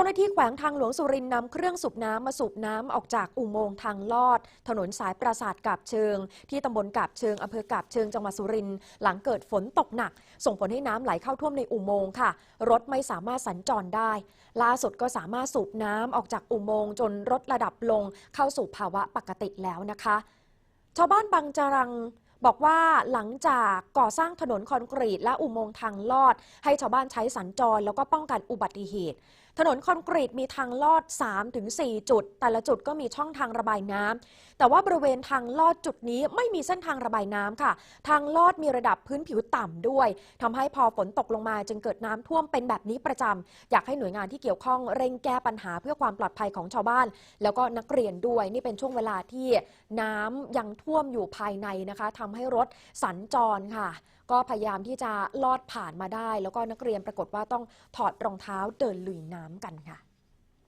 จ้าหน้าที่แขวงทางหลวงสุรินนำเครื่องสูบน้ำมาสูบน้ำออกจากอุโมงค์ทางลอด ถนนสายปราสาทกาบเชิง ที่ตำบลกาบเชิงอำเภอกาบเชิงจังหวัดสุรินทร์หลังเกิดฝนตกหนัก ส่งผลให้น้ำไหลเข้าท่วมในอุโมงค์ค่ะ รถไม่สามารถสัญจรได้ ล่าสุดก็สามารถสูบน้ำออกจากอุโมงค์จนลดระดับลงเข้าสู่ภาวะปกติแล้วนะคะ ชาวบ้านบางจรังบอกว่าหลังจากก่อสร้างถนนคอนกรีตและอุโมงค์ทางลอด ให้ชาวบ้านใช้สัญจรแล้วก็ป้องกันอุบัติเหตุถนนคอนกรีตมีทางลอด 3-4 จุด แต่ละจุดก็มีช่องทางระบายน้ำ แต่ว่าบริเวณทางลอดจุดนี้ไม่มีเส้นทางระบายน้ำค่ะ ทางลอดมีระดับพื้นผิวต่ำด้วยทำให้พอฝนตกลงมาจึงเกิดน้ำท่วมเป็นแบบนี้ประจำอยากให้หน่วยงานที่เกี่ยวข้องเร่งแก้ปัญหาเพื่อความปลอดภัยของชาวบ้าน แล้วก็นักเรียนด้วยนี่เป็นช่วงเวลาที่น้ำยังท่วมอยู่ภายในนะคะทำให้รถสัญจรค่ะ ก็พยายามที่จะลอดผ่านมาได้ แล้วก็นักเรียนปรากฏว่าต้องถอดรองเท้าเดินลุยน้ำน้ำกันค่ะ